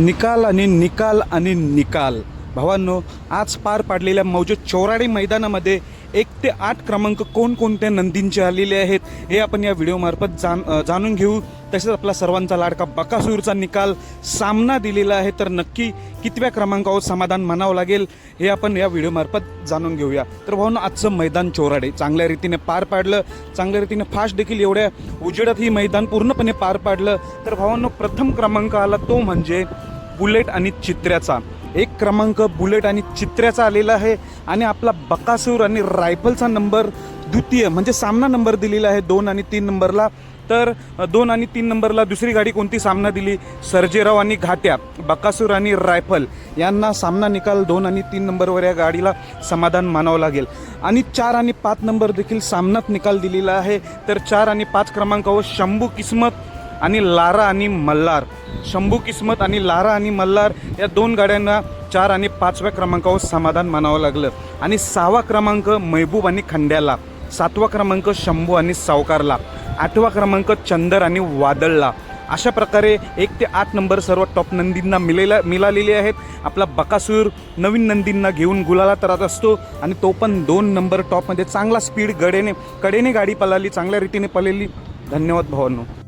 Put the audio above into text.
निकाल आणि निकाल आणि निकाल. भावांनो आज पार पाडलेल्या मौजे चौराडे मैदानामध्ये एक ते आठ क्रमांक कोणकोणत्या नंदींचे आलेले आहेत हे आपण या व्हिडिओमार्फत जाण जाणून घेऊ. तसेच आपला सर्वांचा लाडका बकासूरचा निकाल सामना दिलेला आहे तर नक्की कितव्या क्रमांकावर समाधान मानावं लागेल हे आपण या व्हिडिओमार्फत जाणून घेऊया. तर भाऊन आजचं मैदान चोराडे. चांगल्या रीतीने पार पाडलं. चांगल्या रीतीने फास्ट देखील एवढ्या उजेडात ही मैदान पूर्णपणे पार पाडलं. तर भावांनो प्रथम क्रमांक आला तो म्हणजे बुलेट आणि चित्र्याचा. एक क्रमांक बुलेट आणि चित्र्याचा आलेला आहे आणि आपला बकासूर आणि रायफलचा नंबर द्वितीय म्हणजे सामना नंबर दिलेला आहे दोन आणि तीन नंबरला. तर दोन आणि तीन नंबरला दुसरी गाडी कोणती? सामना दिली सर्जेराव आणि घाट्या बकासूर आणि रायफल. यांना सामना निकाल दोन आणि तीन नंबरवर या गाडीला समाधान मानावं लागेल. आणि चार आणि पाच नंबर देखील सामनात निकाल दिलेला आहे. तर चार आणि पाच क्रमांकावर शंभू किस्मत आणि लारा आणि मल्हार. शंभू किस्मत आणि लारा आणि मल्हार या दोन गाड्यांना चार आणि पाचव्या क्रमांकावर समाधान मानावं लागलं. आणि सहावा क्रमांक महबूब आणि खंड्याला सातवा क्रमांक शंभू आणि सावकारला आठवा क्रमांक चंदर आणि वादळला. अशा प्रकारे एक ते आठ नंबर सर्व टॉप नंदींना मिलेला मिळालेले आहेत. आपला बकासूर नवीन नंदींना घेऊन गुलाला तरत असतो आणि तो पण दोन नंबर टॉपमध्ये चांगला स्पीड गडेने कडेने गाडी पळाली चांगल्या रीतीने पळाली धन्यवाद भावांनो.